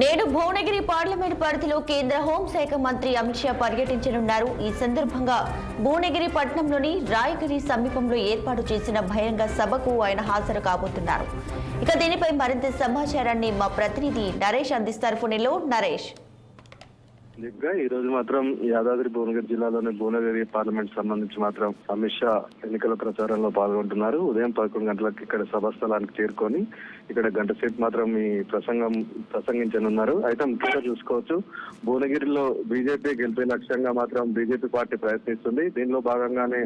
నేడు భువనగిరి పార్లమెంట్ పరిధిలో కేంద్ర హోంశాఖ మంత్రి అమిత్ షా పర్యటించనున్నారు. ఈ సందర్భంగా భువనగిరి పట్టణంలోని రాయగిరి సమీపంలో ఏర్పాటు చేసిన బహిరంగ సభకు ఆయన హాజరు కాబోతున్నారు. ఇక దీనిపై మరింత సమాచారాన్ని మా ప్రతినిధి నరేష్ అందిస్తారు. ఫోన్లో నరేష్. దిగ్గా ఈ రోజు మాత్రం యాదాద్రి భువనగిరి జిల్లాలోని భువనగిరి పార్లమెంట్ సంబంధించి మాత్రం అమిత్ షా ఎన్నికల ప్రచారంలో పాల్గొంటున్నారు. ఉదయం పదకొండు గంటలకు ఇక్కడ సభా స్థలానికి చేరుకొని ఇక్కడ గంట సేపు మాత్రం ఈ ప్రసంగం ప్రసంగించనున్నారు. అయితే ముఖ్యంగా చూసుకోవచ్చు భువనగిరిలో బీజేపీ గెలిపే లక్ష్యంగా మాత్రం బీజేపీ పార్టీ ప్రయత్నిస్తుంది. దీనిలో భాగంగానే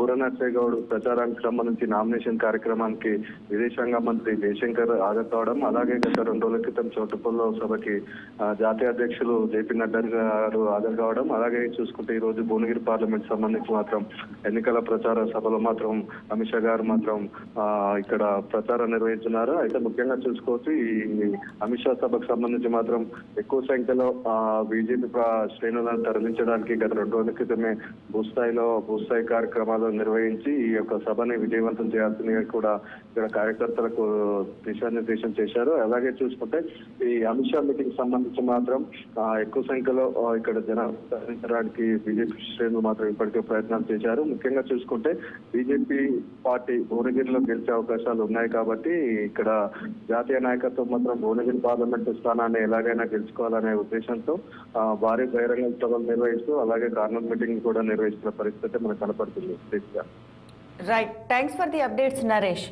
బుర్ర నర్సయ్య గౌడ్ ప్రచారానికి సంబంధించి నామినేషన్ కార్యక్రమానికి విదేశాంగ మంత్రి జయశంకర్ హాజరు కావడం అలాగే గత రెండు రోజుల క్రితం చోటుపల్లో సభకి జాతీయ అధ్యక్షులు జేపీ నడ్డా గారు హాజరు కావడం అలాగే చూసుకుంటే ఈ రోజు భువనగిరి పార్లమెంట్ సంబంధించి మాత్రం ఎన్నికల ప్రచార సభలో మాత్రం అమిత్ షా గారు మాత్రం ఆ, ఇక్కడ ప్రచారం నిర్వహించున్నారు అయితే ముఖ్యంగా చూసుకోవచ్చు ఈ అమిత్ షా సభకు సంబంధించి మాత్రం ఎక్కువ సంఖ్యలో బీజేపీ శ్రేణులను తరలించడానికి గత రెండు రోజుల క్రితమే భూస్థాయిలో భూస్థాయి కార్యక్రమాలు నిర్వహించి ఈ యొక్క సభని విజయవంతం చేయాల్సిందిగా కూడా ఇక్కడ కార్యకర్తలకు దిశానిర్దేశం చేశారు. అలాగే చూసుకుంటే ఈ అమిత్ షా మీటింగ్ సంబంధించి మాత్రం ఎక్కువ సంఖ్యలో ఇక్కడ జనాలు తరలించడానికి బీజేపీ శ్రేణులు మాత్రం ఇప్పటికే ప్రయత్నాలు చేశారు. ముఖ్యంగా చూసుకుంటే బీజేపీ పార్టీ భువనగిరిలో గెలిచే అవకాశాలు ఉన్నాయి కాబట్టి ఇక్కడ జాతీయ నాయకత్వం మాత్రం భువనగిరి పార్లమెంట్ స్థానాన్ని ఎలాగైనా గెలుచుకోవాలనే ఉద్దేశంతో భారీ బహిరంగ సభలు నిర్వహిస్తూ అలాగే కార్నర్ మీటింగ్ కూడా నిర్వహిస్తున్న పరిస్థితి మనకు కనపడుతుంది. Right thanks for the updates Naresh